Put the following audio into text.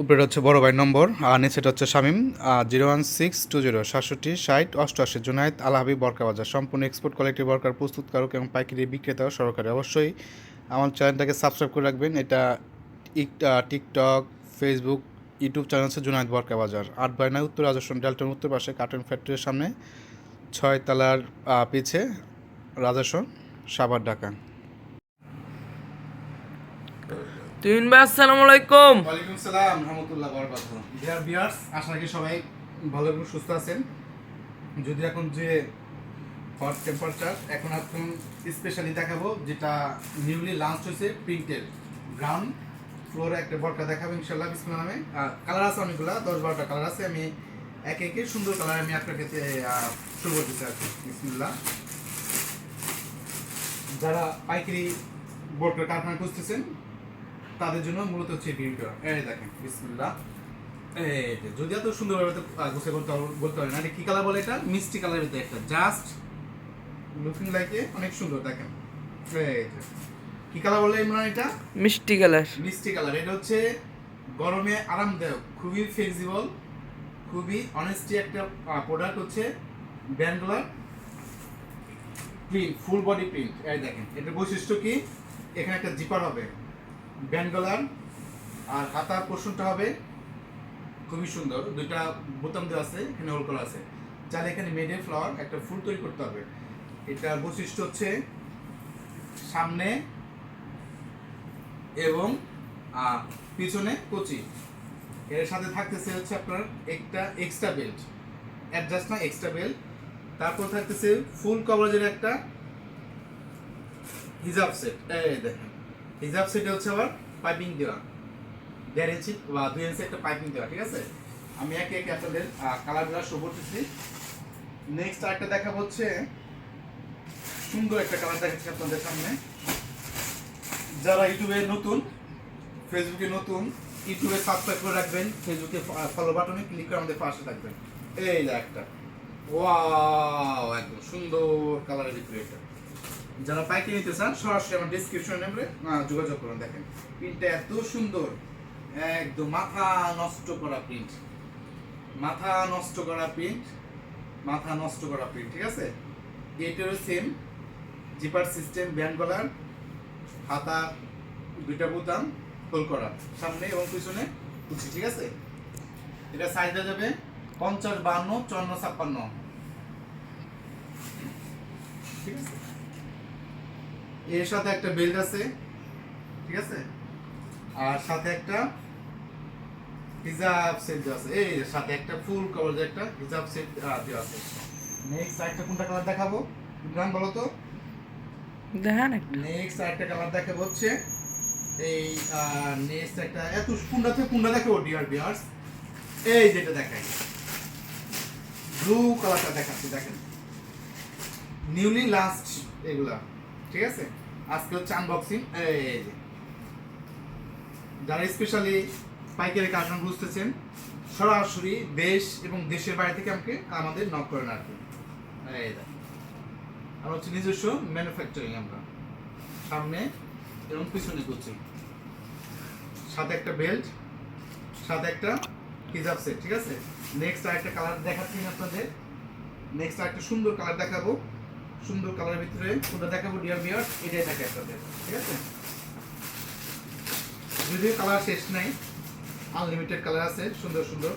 উপরে হচ্ছে বড় ভাই নম্বর, আর নিচেটা হচ্ছে Shamim zero one six two zero, সাতষট্টি, ষাট, অষ্টআশি জুনায়দ আলাহাবি বরকা বাজার। সম্পূর্ণ এক্সপোর্ট কোয়ালিটি বরকার প্রস্তুতকারক এবং পাইকারি বিক্রেতা সরকারি অবশ্যই আমার চ্যানেলটাকে সাবস্ক্রাইব করে রাখবেন। এটা টিকটক ফেসবুক ইউটিউব চ্যানেল হচ্ছে জুনায়দ বরকা বাজার। আট বাই নয় উত্তর, রাজস্থান, ডেল্টার উত্তর পাশে কার্টুন ফ্যাক্টরির সামনে, ছয় তলার পিছে রাজস্থান সাবার ঢাকা। তুহিন ভাই আসসালামু আলাইকুম। ওয়ালাইকুম সালাম রহমতুল্লাহ বরকাত ডিয়ার বিয়ার্স আশা রাখি সবাই ভালো এবং সুস্থ আছেন। যদি এখন যে হট টেম্পারেচার এখন এখন স্পেশালি দেখাবো যেটা নিউলি লঞ্চ হয়েছে প্রিন্টের গ্রাউন্ড ফ্লোরে একটা বরকা দেখাবো ইনশাল্লাহ বিসমুল্লাহ নামে। কালার আছে অনেকগুলা দশ বারোটা কালার আছে। আমি একে একে সুন্দর কালার আমি আপনাকে শুরু করতেছি আর কি বিসমুল্লাহ। যারা পাইকারি বোর্ডের কারখানা খুঁজতেছেন তাদের জন্য মূলত হচ্ছে এই ভিডিওটা এই দেখেন বিসমিল্লাহ। এই যদি এত সুন্দরভাবে তো আহ, গুছিয়ে বলতে পারবো- বলতে পারি না এটা কি কালার বলে এটা? মিষ্টি কালারের ভিতরে একটা। জাস্ট লুকিং লাইকে অনেক সুন্দর দেখেন। এই কি কালার বলে ইমরান এটা? মিষ্টি কালার মিষ্টি কালার এটা হচ্ছে গরমে আরামদায়ক খুবই ফ্লেক্সিবল খুবই অনেস্টি একটা প্রোডাক্ট হচ্ছে ব্যান্ডলার প্রিন্ট ফুল বডি প্রিন্ট এই দেখেন এটার বৈশিষ্ট্য কি? এখানে একটা জিপার হবে। ব্যান্ডলার আর হাতার পোর্শনটা হবে, খুবই সুন্দর। দুইটা বোতাম দেওয়া আছে, এখানে হোল করা আছে। চাইলে এখানে মেডে ফ্লাওয়ার একটা ফুল তৈরি করতে হবে। এটার বৈশিষ্ট্য হচ্ছে সামনে এবং পিছনে কচি। এর সাথে থাকতেছে হচ্ছে আপনার একটা এক্সট্রা বেল্ট অ্যাডজাস্ট না এক্সট্রা বেল্ট তারপর থাকতেছে ফুল কভারেজের একটা হিজাব সেট এই দেখেন। হিজাব সেটে হচ্ছে আবার পাইপিং দেওয়া। দেড় ইঞ্চি বা দুই ইঞ্চি একটা পাইপিং দেওয়া, ঠিক আছে? আমি একে একে আপনাদের কালারগুলো শো করতেছি। নেক্সট আরেকটা দেখা হচ্ছে সুন্দর একটা কালার দেখাচ্ছি আপনাদের সামনে। যারা ইউটিউবে নতুন ফেসবুকে নতুন, ইউটিউবে সাবস্ক্রাইব করে রাখবেন ফেসবুকে ফলো বাটনে ক্লিক করে আমাদের পাশে থাকবেন। এই একটা। ওয়াও একদম সুন্দর কালারের ভিতরে এটা। যারা পাইকারি নিতে চান, সরাসরি আমার ডিসক্রিপশন যোগাযোগ করুন, দেখেন। প্রিন্টটা এত সুন্দর। একদম মাথা নষ্ট করা প্রিন্ট মাথা নষ্ট করা প্রিন্ট মাথা নষ্ট করা প্রিন্ট ঠিক আছে? এটারও same zipper system band collar হাতা, দুইটা বোতাম হোল করা। সামনে এবং পিছনে কুচি, ঠিক আছে? এটা সাইজ দেওয়া যাবে পঞ্চাশ বান্ন চুয়ান্ন, ছাপ্পান্ন। ঠিক আছে? এর সাথে একটা বেল্ট আছে ঠিক আছে? আর সাথে একটা হিজাব সেট আছে। এই সাথে একটা ফুল কভার একটা হিজাব সেট দেওয়া আছে। নেক্সট একটা কোনটা কালার দেখাবো? ইমরান বলো তো। দেখান একটা। নেক্সট আরেকটা কালার দেখা হচ্ছে এই নেক্সট একটা এত কুন্ডা থেকে কুন্ডা দেখাবো ডিয়ার বিয়ার্স এই যেটা দেখাই। ব্লু কালারটা দেখাচ্ছি দেখেন। নিউলি লাস্ট এগুলা ঠিক আছে? আজকে হচ্ছে আনবক্সিং এই যারা স্পেশালি পাইকারি কার্টন বুঝতেছেন সরাসরি দেশ এবং দেশের বাইরে থেকে আমাকে আমাদের নক করেন আর কি। আর হচ্ছে নিজস্ব ম্যানুফ্যাকচারিং আমরা। সামনে এবং পিছনে করছি সাথে একটা বেল্ট সাথে একটা হিজাব সেট ঠিক আছে? নেক্সট আরেকটা কালার দেখাচ্ছি আপনাদের। নেক্সট আরেকটা সুন্দর কালার দেখাবো। সুন্দর কালারের ভিতরে কোনটা দেখাবো ডিয়ার বিয়ার এটাই থাকে আপনাদের, ঠিক আছে? যদিও কালার শেষ নাই আনলিমিটেড কালার আছে, সুন্দর সুন্দর।